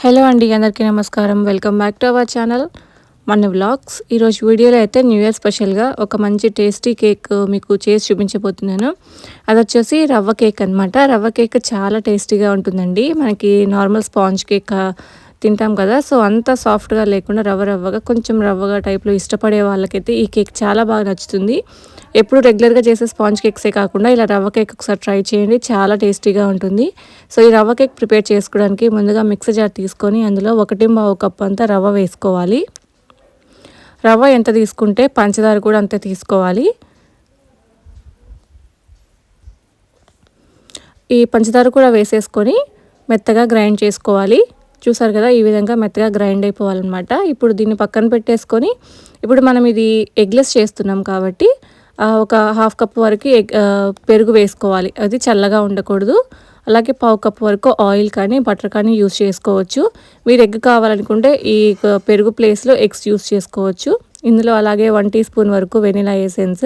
Hello అండి అందరికీ నమస్కారం. Welcome back to our channel. మన వ్లాగ్స్. ఈరోజు వీడియోలో అయితే న్యూ ఇయర్ స్పెషల్గా ఒక మంచి టేస్టీ కేక్ మీకు చేసి చూపించబోతున్నాను. అది వచ్చేసి రవ్వ కేక్ అనమాట రవ్వ కేక్ చాలా టేస్టీగా ఉంటుందండి. మనకి నార్మల్ స్పాంజ్ కేక్ తింటాం కదా సో అంత సాఫ్ట్గా లేకుండా రవ్వ రవ్వగా కొంచెం రవ్వగా టైప్లో ఇష్టపడే వాళ్ళకైతే ఈ కేక్ చాలా బాగా నచ్చుతుంది. ఎప్పుడు రెగ్యులర్గా చేసే స్పాంజ్ కేక్సే కాకుండా ఇలా రవ్వ కేక్ ఒకసారి ట్రై చేయండి చాలా టేస్టీగా ఉంటుంది. సో ఈ రవ్వ కేక్ ప్రిపేర్ చేసుకోవడానికి ముందుగా మిక్సీ జార్ తీసుకొని అందులో ఒకటి బావు కప్ అంతా రవ్వ వేసుకోవాలి. రవ్వ ఎంత తీసుకుంటే పంచదార కూడా అంతే తీసుకోవాలి. ఈ పంచదార కూడా వేసేసుకొని మెత్తగా గ్రైండ్ చేసుకోవాలి. చూసారు కదా ఈ విధంగా మెత్తగా గ్రైండ్ అయిపోవాలన్నమాట. ఇప్పుడు దీన్ని పక్కన పెట్టేసుకొని ఇప్పుడు మనం ఇది ఎగ్లెస్ చేస్తున్నాం కాబట్టి ఒక హాఫ్ కప్ వరకు ఎగ్ పెరుగు వేసుకోవాలి. అది చల్లగా ఉండకూడదు. అలాగే పావు కప్ వరకు ఆయిల్ కానీ బటర్ కానీ యూస్ చేసుకోవచ్చు. మీరు ఎగ్ కావాలనుకుంటే ఈ పెరుగు ప్లేస్లో ఎగ్స్ యూస్ చేసుకోవచ్చు. ఇందులో అలాగే వన్ టీ స్పూన్ వరకు vanilla essence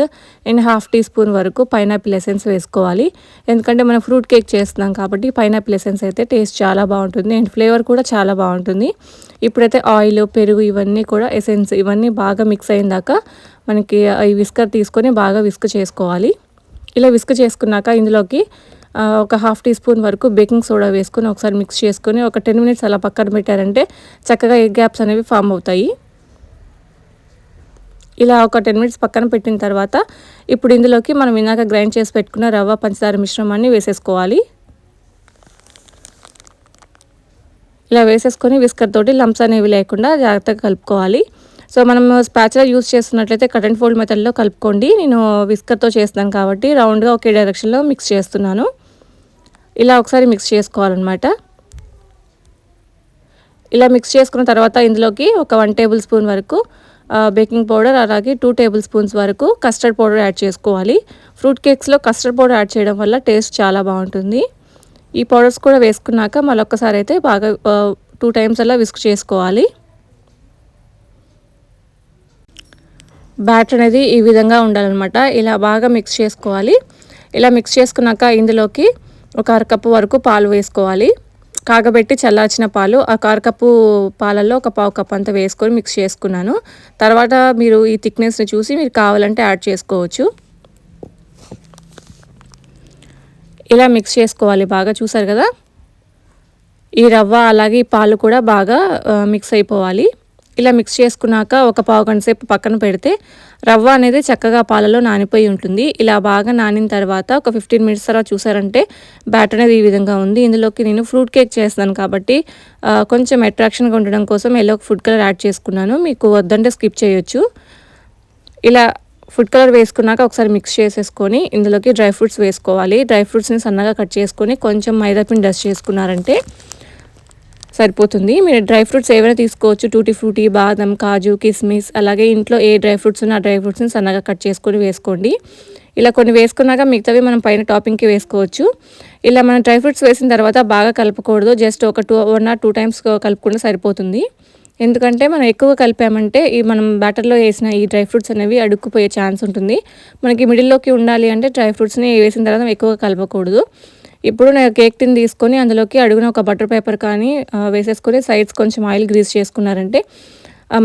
and half teaspoon వరకు పైనాపిల్ ఎసెన్స్ వేసుకోవాలి. ఎందుకంటే మనం ఫ్రూట్ కేక్ చేస్తున్నాం కాబట్టి పైనాపిల్ ఎసెన్స్ అయితే టేస్ట్ చాలా బాగుంటుంది అండ్ ఫ్లేవర్ కూడా చాలా బాగుంటుంది. ఇప్పుడైతే ఆయిల్ పెరుగు ఇవన్నీ కూడా ఎసెన్స్ ఇవన్నీ బాగా మిక్స్ అయిందాక మనకి ఈ విస్కర్ తీసుకొని బాగా విస్క్ చేసుకోవాలి. ఇలా విస్క్ చేసుకున్నాక ఇందులోకి ఒక హాఫ్ టీ స్పూన్ వరకు బేకింగ్ సోడా వేసుకొని ఒకసారి మిక్స్ చేసుకొని ఒక టెన్ మినిట్స్ అలా పక్కన పెట్టారంటే చక్కగా ఎగ్ గ్యాప్స్ అనేవి ఫామ్ అవుతాయి. ఇలా ఒక టెన్ మినిట్స్ పక్కన పెట్టిన తర్వాత ఇప్పుడు ఇందులోకి మనం ఇందాక గ్రైండ్ చేసి పెట్టుకున్న రవ్వ పంచదార మిశ్రమాన్ని వేసేసుకోవాలి. ఇలా వేసేసుకొని విస్కర్ తోటి లంప్స్ అనేవి లేకుండా జాగ్రత్తగా కలుపుకోవాలి. సో మనం స్పాచ్లా యూస్ చేస్తున్నట్లయితే కరెంట్ ఫోల్డ్ మెథడ్లో కలుపుకోండి. నేను విస్కర్తో చేస్తాను కాబట్టి రౌండ్గా ఒకే డైరెక్షన్లో మిక్స్ చేస్తున్నాను. ఇలా ఒకసారి మిక్స్ చేసుకోవాలన్నమాట. ఇలా మిక్స్ చేసుకున్న తర్వాత ఇందులోకి ఒక వన్ టేబుల్ స్పూన్ వరకు బేకింగ్ పౌడర్ అలాగే టూ టేబుల్ స్పూన్స్ వరకు కస్టర్డ్ పౌడర్ యాడ్ చేసుకోవాలి. ఫ్రూట్ కేక్స్లో కస్టర్డ్ పౌడర్ యాడ్ చేయడం వల్ల టేస్ట్ చాలా బాగుంటుంది. ఈ పౌడర్స్ కూడా వేసుకున్నాక మళ్ళొక్కసారి అయితే బాగా టూ టైమ్స్ అలా విస్క్ చేసుకోవాలి. బ్యాటర్ అనేది ఈ విధంగా ఉండాలన్నమాట. ఇలా బాగా మిక్స్ చేసుకోవాలి. ఇలా మిక్స్ చేసుకున్నాక ఇందులోకి ఒక అరకప్పు వరకు పాలు వేసుకోవాలి. కాగబెట్టి చల్లార్చిన పాలు ఆ కారకప్పు పాలల్లో ఒక పావు కప్ అంతా వేసుకొని మిక్స్ చేసుకున్నాను. తర్వాత మీరు ఈ థిక్నెస్ని చూసి మీరు కావాలంటే యాడ్ చేసుకోవచ్చు. ఇలా మిక్స్ చేసుకోవాలి బాగా చూసారు కదా? ఈ రవ్వ అలాగే ఈ పాలు కూడా బాగా మిక్స్ అయిపోవాలి. ఇలా మిక్స్ చేసుకున్నాక ఒక పావు గంట సేపు పక్కన పెడితే రవ్వ అనేది చక్కగా పాలలో నానిపోయి ఉంటుంది. ఇలా బాగా నానిన తర్వాత ఒక ఫిఫ్టీన్ మినిట్స్ తర్వాత చూసారంటే బ్యాటర్ అనేది ఈ విధంగా ఉంది. ఇందులోకి నేను ఫ్రూట్ కేక్ చేస్తాను కాబట్టి కొంచెం అట్రాక్షన్గా ఉండడం కోసం ఎల్లో ఫుడ్ కలర్ యాడ్ చేసుకున్నాను. మీకు వద్దంటే స్కిప్ చేయొచ్చు. ఇలా ఫుడ్ కలర్ వేసుకున్నాక ఒకసారి మిక్స్ చేసేసుకొని ఇందులోకి డ్రై ఫ్రూట్స్ వేసుకోవాలి. డ్రై ఫ్రూట్స్ని సన్నగా కట్ చేసుకొని కొంచెం మైదాపిండి డస్ట్ చేసుకున్నారంటే సరిపోతుంది. మీరు డ్రై ఫ్రూట్స్ ఏవైనా తీసుకోవచ్చు. టూటీ ఫ్రూటీ బాదం కాజు కిస్మిస్ అలాగే ఇంట్లో ఏ డ్రై ఫ్రూట్స్ ఉన్న డ్రై ఫ్రూట్స్ని సన్నగా కట్ చేసుకొని వేసుకోండి. ఇలా కొన్ని వేసుకున్నాక మిగతావి మనం పైన టాపింగ్కి వేసుకోవచ్చు. ఇలా మనం డ్రై ఫ్రూట్స్ వేసిన తర్వాత బాగా కలపకూడదు. జస్ట్ ఒక two one or two times కలుపుకుంటే సరిపోతుంది. ఎందుకంటే మనం ఎక్కువ కలిపామంటే ఈ మనం బ్యాటర్లో వేసిన ఈ డ్రై ఫ్రూట్స్ అనేవి అడుక్కుపోయే ఛాన్స్ ఉంటుంది. మనకి మిడిల్లోకి ఉండాలి అంటే డ్రై ఫ్రూట్స్ని వేసిన తర్వాత ఎక్కువగా కలపకూడదు. ఇప్పుడు నేను కేక్ టిన్ తీసుకొని అందులోకి అడుగున ఒక బటర్ పేపర్ కానీ వేసేసుకొని సైడ్స్ కొంచెం ఆయిల్ గ్రీస్ చేసుకున్నారంటే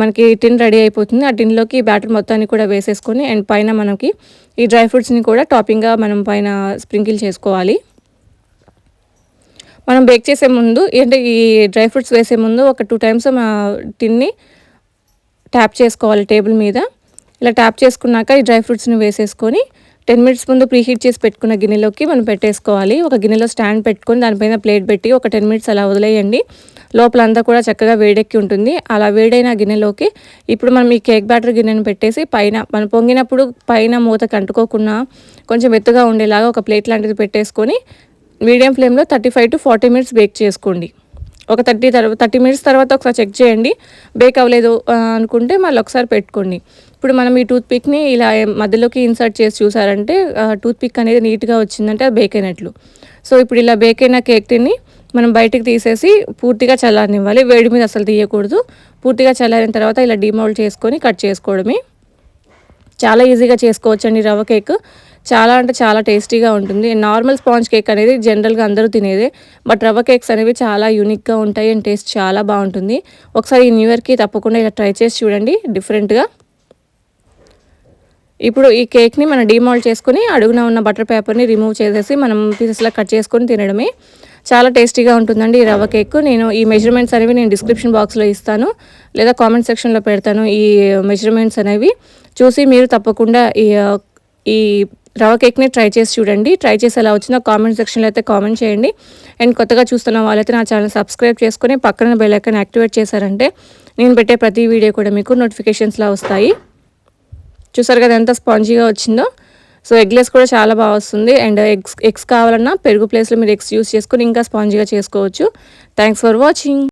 మనకి టిన్ రెడీ అయిపోతుంది. ఆ టిన్లోకి బ్యాటర్ మొత్తాన్ని కూడా వేసేసుకొని అండ్ పైన మనకి ఈ డ్రై ఫ్రూట్స్ని కూడా టాపింగ్గా మనం పైన స్ప్రింకిల్ చేసుకోవాలి. మనం బేక్ చేసే ముందు అంటే ఈ డ్రై ఫ్రూట్స్ వేసే ముందు ఒక టూ టైమ్స్ మా టిన్ని ట్యాప్ చేసుకోవాలి టేబుల్ మీద. ఇలా ట్యాప్ చేసుకున్నాక ఈ డ్రై ఫ్రూట్స్ని వేసేసుకొని టెన్ మినిట్స్ ముందు ప్రీహీట్ చేసి పెట్టుకున్న గిన్నెలోకి మనం పెట్టేసుకోవాలి. ఒక గిన్నెలో స్టాండ్ పెట్టుకొని దానిపైన ప్లేట్ పెట్టి ఒక టెన్ మినిట్స్ అలా వదిలేయండి. లోపలంతా కూడా చక్కగా వేడెక్కి ఉంటుంది. అలా వేడైన గిన్నెలోకి ఇప్పుడు మనం ఈ కేక్ బ్యాటర్ గిన్నెను పెట్టేసి పైన మనం పొంగినప్పుడు పైన మూత కంటుకోకుండా కొంచెం ఎత్తుగా ఉండేలాగా ఒక ప్లేట్ లాంటిది పెట్టేసుకొని మీడియం ఫ్లేమ్లో thirty five to forty minutes bake చేసుకోండి. ఒక థర్టీ తర్వాత థర్టీ మినిట్స్ తర్వాత ఒకసారి చెక్ చేయండి. బేక్ అవ్వలేదు అనుకుంటే మళ్ళీ ఒకసారి పెట్టుకోండి. ఇప్పుడు మనం ఈ టూత్ పిక్ని ఇలా మధ్యలోకి ఇన్సర్ట్ చేసి చూసారంటే టూత్ పిక్ అనేది నీట్గా వచ్చిందంటే అది బేక్ అయినట్లు. సో ఇప్పుడు ఇలా బేక్ అయిన కేక్ తిని మనం బయటికి తీసేసి పూర్తిగా చల్లారనివ్వాలి. వేడి మీద అసలు తీయకూడదు. పూర్తిగా చల్లారిన తర్వాత ఇలా డిమౌల్డ్ చేసుకొని కట్ చేసుకోవడమే. చాలా ఈజీగా చేసుకోవచ్చు అండి రవ్వ కేక్. చాలా అంటే చాలా టేస్టీగా ఉంటుంది. నార్మల్ స్పాంజ్ కేక్ అనేది జనరల్గా అందరూ తినేదే. బట్ రవ్వ కేక్స్ అనేవి చాలా యూనిక్గా ఉంటాయి అండ్ టేస్ట్ చాలా బాగుంటుంది. ఒకసారి ఈ న్యూ ఇయర్కి తప్పకుండా ఇలా ట్రై చేసి చూడండి. డిఫరెంట్గా. ఇప్పుడు ఈ కేక్ని మనం డీమాల్ట్ చేసుకుని అడుగున ఉన్న బటర్ పేపర్ని రిమూవ్ చేసేసి మనం పీసెస్లా కట్ చేసుకొని తినడమే. చాలా టేస్టీగా ఉంటుందండి ఈ రవ్వ కేక్. నేను ఈ మెజర్మెంట్స్ అనేవి నేను డిస్క్రిప్షన్ బాక్స్లో ఇస్తాను. లేదా కామెంట్ సెక్షన్లో పెడతాను ఈ మెజర్మెంట్స్ అనేవి. చూసి మీరు తప్పకుండా ఈ ఈ రవ్వ కేక్ని ట్రై చేసి చూడండి. ట్రై చేసి ఎలా వచ్చిందో కామెంట్ సెక్షన్లో అయితే కామెంట్ చేయండి. అండ్ కొత్తగా చూస్తున్న వాళ్ళైతే నా ఛానల్ సబ్స్క్రైబ్ చేసుకుని పక్కన బెల్ ఐకాన్ యాక్టివేట్ చేశారంటే నేను పెట్టే ప్రతి వీడియో కూడా మీకు నోటిఫికేషన్స్లా వస్తాయి. చూసారు కదా ఎంత స్పాంజీగా వచ్చిందో. సో ఎగ్లెస్ కూడా చాలా బాగా వస్తుంది. అండ్ ఎగ్స్ ఎగ్స్ కావాలన్నా పెరుగు ప్లేస్లో మీరు ఎగ్స్ యూస్ చేసుకొని ఇంకా స్పాంజీగా చేసుకోవచ్చు. Thanks for watching.